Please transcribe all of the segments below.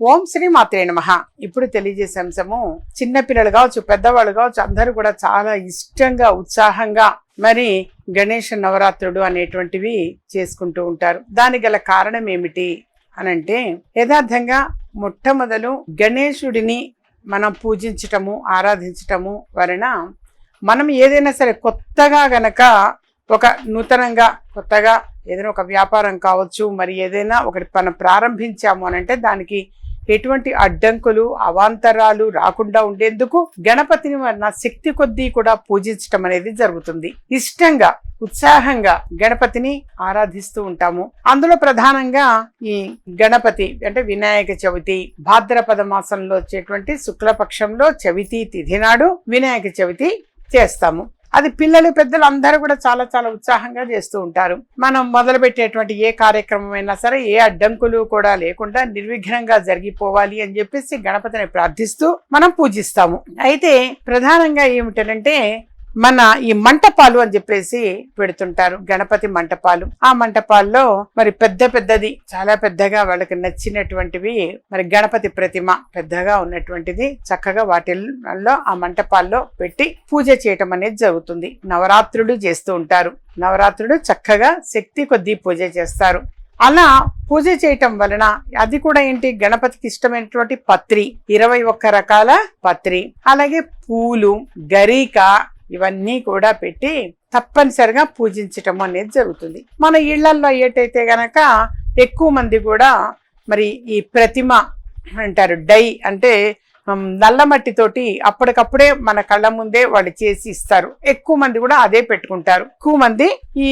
ఓం శ్రీ మాత్రే నమ. ఇప్పుడు తెలియజేసే అంశము చిన్నపిల్లలు కావచ్చు పెద్దవాళ్ళు కావచ్చు అందరూ కూడా చాలా ఇష్టంగా ఉత్సాహంగా మరి గణేష నవరాత్రుడు అనేటువంటివి చేసుకుంటూ ఉంటారు. దానికి గల కారణం ఏమిటి అనంటే యథార్థంగా మొట్టమొదలు గణేశుడిని మనం పూజించటము ఆరాధించటము వలన మనం ఏదైనా సరే కొత్తగా గనక ఒక నూతనంగా కొత్తగా ఏదైనా ఒక వ్యాపారం కావచ్చు మరి ఏదైనా ఒకటి మనం ప్రారంభించాము అని అంటే దానికి ఎటువంటి అడ్డంకులు అవాంతరాలు రాకుండా ఉండేందుకు గణపతిని మన శక్తి కొద్దీ కూడా పూజించటం అనేది జరుగుతుంది. ఇష్టంగా ఉత్సాహంగా గణపతిని ఆరాధిస్తూ ఉంటాము. అందులో ప్రధానంగా ఈ గణపతి అంటే వినాయక చవితి భాద్రపద మాసంలో వచ్చేటువంటి శుక్లపక్షంలో చవితి తిథి నాడు వినాయక చవితి చేస్తాము. అది పిల్లలు పెద్దలు అందరూ కూడా చాలా చాలా ఉత్సాహంగా చేస్తూ ఉంటారు. మనం మొదలుపెట్టేటువంటి ఏ కార్యక్రమం అయినా సరే ఏ అడ్డంకులు కూడా లేకుండా నిర్విఘ్నంగా జరిగిపోవాలి అని చెప్పేసి గణపతిని ప్రార్థిస్తూ మనం పూజిస్తాము. అయితే ప్రధానంగా ఏమిటంటే మన ఈ మంటపాలు అని చెప్పేసి పెడుతుంటారు. గణపతి మంటపాలు. ఆ మంటపాల్లో మరి పెద్ద పెద్దది చాలా పెద్దగా వాళ్ళకి నచ్చినటువంటివి మరి గణపతి ప్రతిమ పెద్దగా ఉన్నటువంటిది చక్కగా వాటిల్లో ఆ మంటపాల్లో పెట్టి పూజ చేయటం అనేది జరుగుతుంది. నవరాత్రులు చేస్తూ ఉంటారు. నవరాత్రులు చక్కగా శక్తి కొద్దీ పూజ చేస్తారు. అలా పూజ చేయటం వలన అది కూడా ఏంటి? గణపతికి ఇష్టమైనటువంటి పత్రి ఇరవై ఒక్క రకాల పత్రి. అలాగే పూలు గరిక ఇవన్నీ కూడా పెట్టి తప్పనిసరిగా పూజించటం అనేది జరుగుతుంది. మన ఇళ్ళల్లో ఏటైతే గనక ఎక్కువ మంది కూడా మరి ఈ ప్రతిమ అంటారు డై అంటే నల్లమట్టితోటి నల్ల మట్టితోటి అప్పటికప్పుడే మన కళ్ళ ముందే వాళ్ళు చేసి ఇస్తారు. ఎక్కువ మంది కూడా అదే పెట్టుకుంటారు. ఎక్కువ మంది ఈ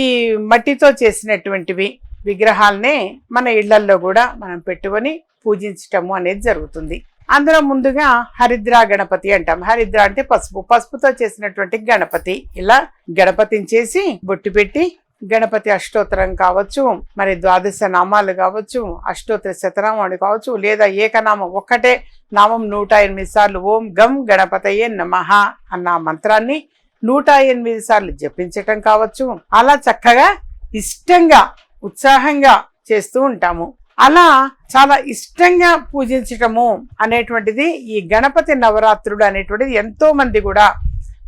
మట్టితో చేసినటువంటివి విగ్రహాలనే మన ఇళ్ళల్లో కూడా మనం పెట్టుకొని పూజించటము అనేది జరుగుతుంది. అందులో ముందుగా హరిద్రా గణపతి అంటాం. హరిద్ర అంటే పసుపు. పసుపుతో చేసినటువంటి గణపతి. ఇలా గణపతిని చేసి బొట్టు పెట్టి గణపతి అష్టోత్తరం కావచ్చు మరి ద్వాదశ నామాలు కావచ్చు అష్టోత్తర శతనామాలు కావచ్చు లేదా ఏకనామం ఒక్కటే నామం నూట ఎనిమిది సార్లు ఓం గం గణపతయే నమః అన్న మంత్రాన్ని నూట ఎనిమిది సార్లు జపించటం కావచ్చు. అలా చక్కగా ఇష్టంగా ఉత్సాహంగా చేస్తూ ఉంటాము. అలా చాలా ఇష్టంగా పూజించటము అనేటువంటిది ఈ గణపతి నవరాత్రుడు అనేటువంటిది ఎంతో మంది కూడా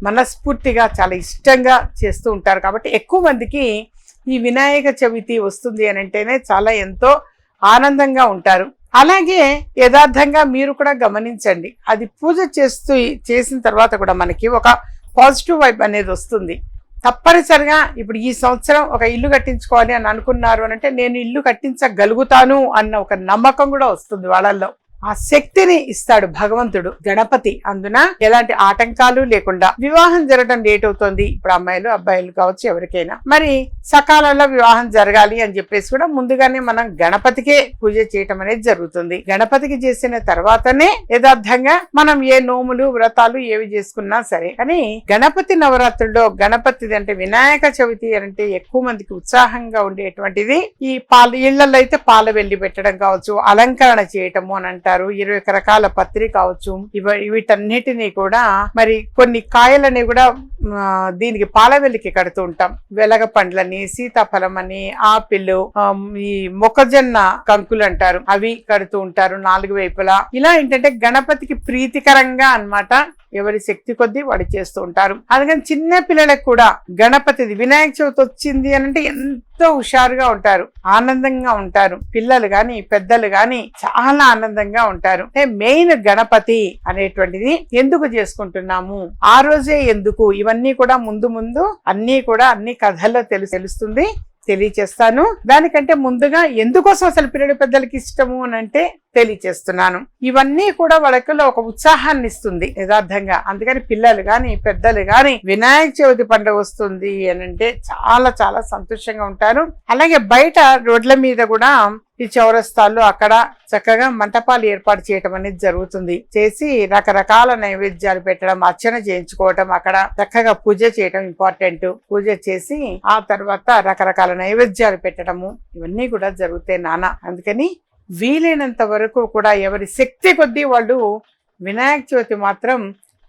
మనస్ఫూర్తిగా చాలా ఇష్టంగా చేస్తూ ఉంటారు. కాబట్టి ఎక్కువ మందికి ఈ వినాయక చవితి వస్తుంది అని అంటేనే చాలా ఎంతో ఆనందంగా ఉంటారు. అలాగే యథార్థంగా మీరు కూడా గమనించండి. అది పూజ చేస్తూ చేసిన తర్వాత కూడా మనకి ఒక పాజిటివ్ వైబ్ అనేది వస్తుంది. తప్పనిసరిగా ఇప్పుడు ఈ సంవత్సరం ఒక ఇల్లు కట్టించుకోవాలి అని అనుకున్నారు అని అంటే నేను ఇల్లు కట్టించగలుగుతాను అన్న ఒక నమ్మకం కూడా వస్తుంది వాళ్ళల్లో. ఆ శక్తిని ఇస్తాడు భగవంతుడు గణపతి అందున ఎలాంటి ఆటంకాలు లేకుండా వివాహం జరగడం లేట్ అవుతుంది. ఇప్పుడు అమ్మాయిలు అబ్బాయిలు కావచ్చు ఎవరికైనా. మరి సకాలంలో వివాహం జరగాలి అని చెప్పేసి కూడా ముందుగానే మనం గణపతికే పూజ చేయటం అనేది జరుగుతుంది. గణపతికి చేసిన తర్వాతనే యథార్థంగా మనం ఏ నోములు వ్రతాలు ఏవి చేసుకున్నా సరే కానీ గణపతి నవరాత్రుల్లో గణపతి అంటే వినాయక చవితి అంటే ఎక్కువ మందికి ఉత్సాహంగా ఉండేటువంటిది ఈ పాల ఇళ్ళలో అయితే పాల వెళ్ళి పెట్టడం కావచ్చు అలంకరణ చేయటము అని అంటారు. ఇరవై రకరకాల రకాల పత్రి కావచ్చు. ఇవ వీటన్నిటినీ కూడా మరి కొన్ని కాయలని కూడా దీనికి పాల వెల్లికి కడుతూ ఉంటాం. వెలగ పండ్లని సీతాఫలం అని ఆపిల్ ఈ మొక్కజొన్న కంకులు అంటారు. అవి కడుతూ ఉంటారు నాలుగు వైపులా. ఇలా ఏంటంటే గణపతికి ప్రీతికరంగా అన్నమాట ఎవరి శక్తి కొద్దీ వాడు చేస్తూ ఉంటారు. అందుకని చిన్న పిల్లలకు కూడా గణపతిది వినాయక చవితి వచ్చింది అని అంటే ఎంత ఎంతో హుషారుగా ఉంటారు. ఆనందంగా ఉంటారు. పిల్లలు గాని పెద్దలు గాని చాలా ఆనందంగా ఉంటారు. అంటే మెయిన్ గణపతి అనేటువంటిది ఎందుకు చేసుకుంటున్నాము? ఆ రోజే ఎందుకు? ఇవన్నీ కూడా ముందు ముందు అన్నీ కూడా అన్ని కథల్లో తెలు తెలుస్తుంది. తెలియచేస్తాను. దానికంటే ముందుగా ఎందుకోసం అసలు పిల్లలు పెద్దలకి ఇష్టము అని అంటే తెలియచేస్తున్నాను. ఇవన్నీ కూడా వాళ్ళకిలో ఒక ఉత్సాహాన్ని ఇస్తుంది యథార్థంగా. అందుకని పిల్లలు గాని పెద్దలు గాని వినాయక చవితి పండుగ వస్తుంది అని అంటే చాలా చాలా సంతోషంగా ఉంటారు. అలాగే బయట రోడ్ల మీద కూడా ఈ చౌరస్తాల్లో అక్కడ చక్కగా మంటపాలు ఏర్పాటు చేయటం అనేది జరుగుతుంది. చేసి రకరకాల నైవేద్యాలు పెట్టడం అర్చన చేయించుకోవటం అక్కడ చక్కగా పూజ చేయటం ఇంపార్టెంట్. పూజ చేసి ఆ తర్వాత రకరకాల నైవేద్యాలు పెట్టడము ఇవన్నీ కూడా జరుగుతాయి నాన్న అందుకని వీలైనంత వరకు కూడా ఎవరి శక్తి కొద్దీ వాళ్ళు వినాయక చవితి మాత్రం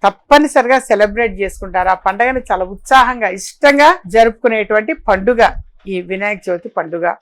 తప్పనిసరిగా సెలబ్రేట్ చేసుకుంటారు. ఆ పండుగను చాలా ఉత్సాహంగా ఇష్టంగా జరుపుకునేటువంటి పండుగ ఈ వినాయక చవితి పండుగ.